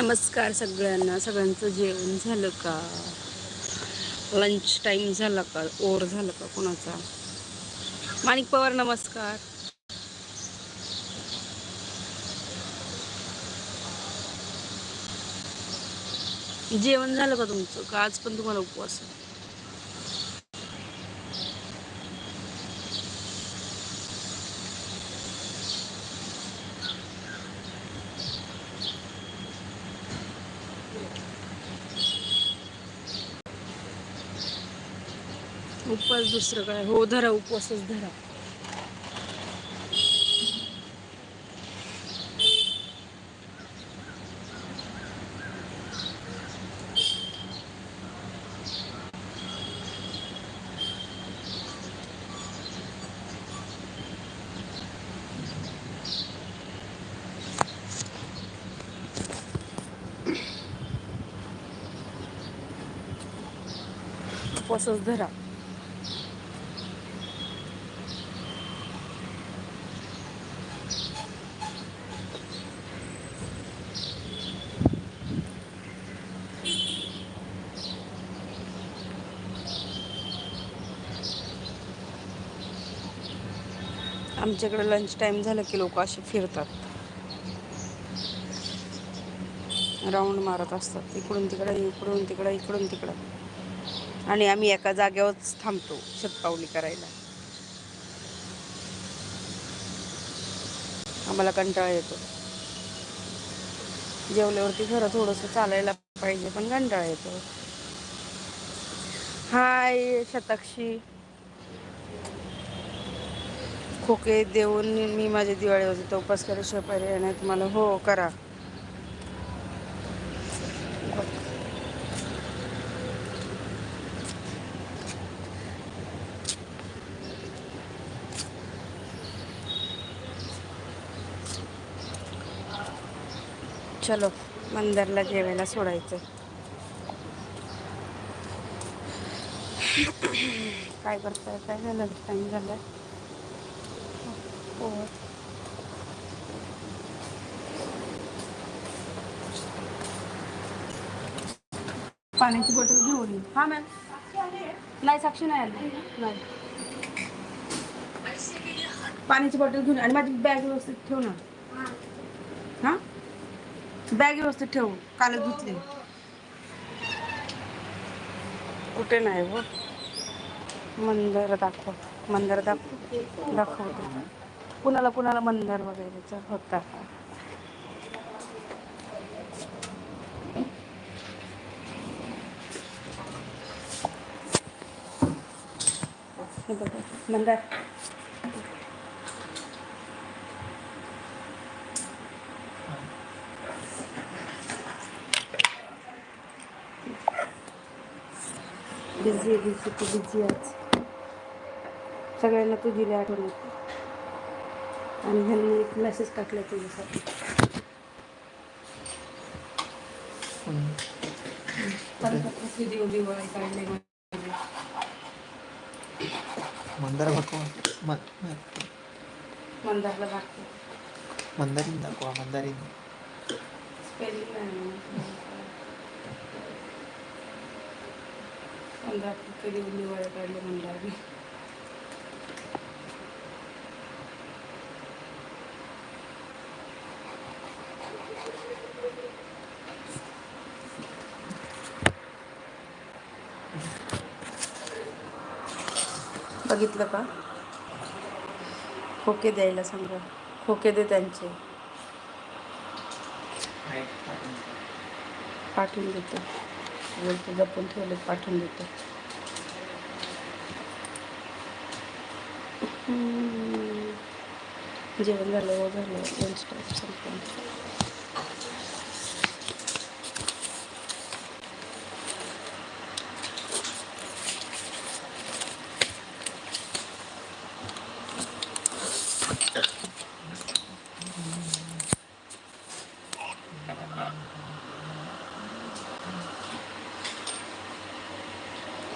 नमस्कार सगळ्यांना. सगळ्यांचं जेवण झालं का? लंच टाईम झाला का? ओर झालं का कोणाचा? माणिक पवार नमस्कार. जेवण झालं का तुमचं? का आज पण तुम्हाला उपवास आहे? उपवास दुसरं काय? हो धरा उपवासच धरा. उपवासच धरा. आमच्याकडे लंच टाईम झालं की लोक असे फिरतात. राऊंड मारत असतात. इकडून तिकडं इकडून तिकडं इकडून तिकडं. आणि आम्ही एका जागेवरच थांबतो शतपावली करायला. आम्हाला कंटाळा येतो. जेवल्यावरती खरं थोडंसं चालायला पाहिजे पण कंटाळा येतो. हाय शताक्षी. खोके देऊन मी माझ्या दिवाळी होते तो उपास केल्याशिवाय पर्याय नाही. तुम्हाला हो करा. चलो मंदरला जेवायला सोडायचं. काय करताय? काय झालं? टाईम झालं हो. पाण्याची बॉटल घेऊन ये. हा मॅम नाही साक्षी नाही आली. नाही. पाण्याची बॉटल घेऊन आणि माझी बॅग व्यवस्थित ठेव ना. हा? बॅग व्यवस्थित ठेव. काल धुतली. कुठे नाही हो मंदिर दाखव. मंदिर दाखव दाखवतो. कुणाला कुणाला मंदिर वगैरेचा होता. मंदार. बिझी बिझी तू बिझी आज सगळ्यांना तू दिली आठवण आणि ह्यांनी एक मेसेज टाकला तुझ्यासाठी. दिवाळी काढले मंदार मंदारला दाखव. मंदारीन दाखवा मंदारीन. स्पेलिंग नाही पंधरा टक्के देऊन दिवाळी काढले मंदार. बघितलं का? खोके द्यायला सांगा. खोके दे त्यांचे. पाठवून देतो. बोलतो जपून ठेवले पाठवून देतो. जेवण झालं हो झालं. लंच संपलं.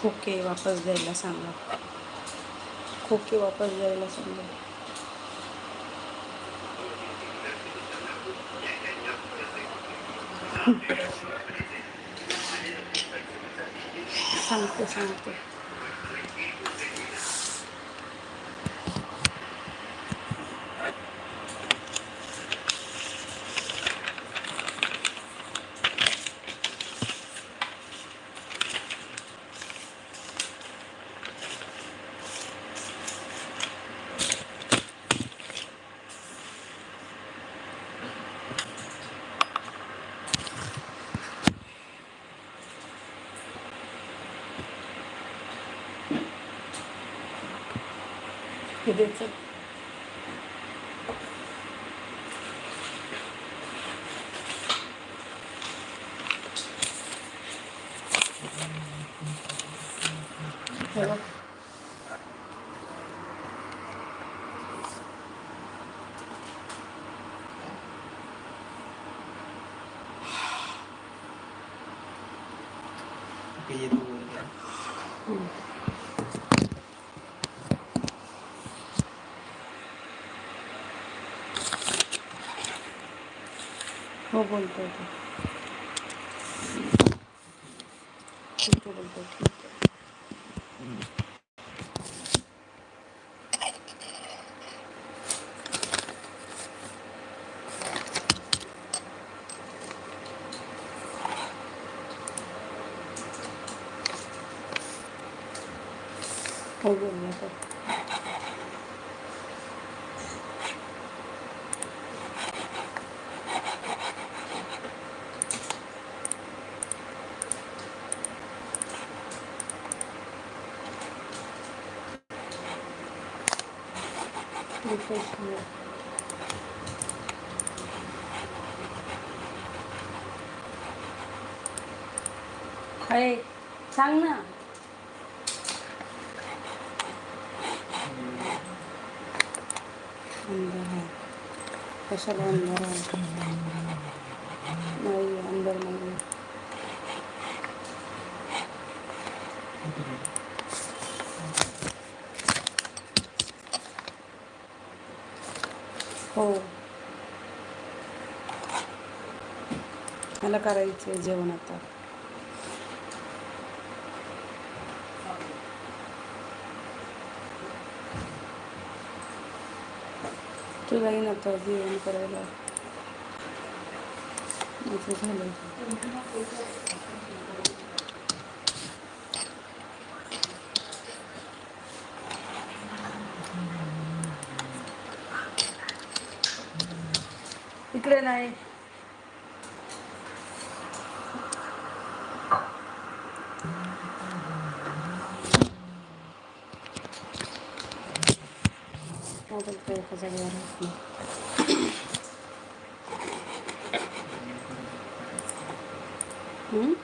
खोके वापस द्यायला सांगा. खोके वापस द्यायला सांगा. सांगते सांगते. हे द्यायचं हे बघ. ते येतो वर. हो बोलतोय तो ठीक आहे बोलतोय ठीक आहे हो बोलला तो रिफ्रेश करूया. अरे सांग ना अंदर आहे कशाला अंदर आहे नाही अंदर नाही हो. मला करायचं आहे जेवण आता. तुला येईन आता जेवण करायला. झालं くれない надо только завернуть. Mm-hmm.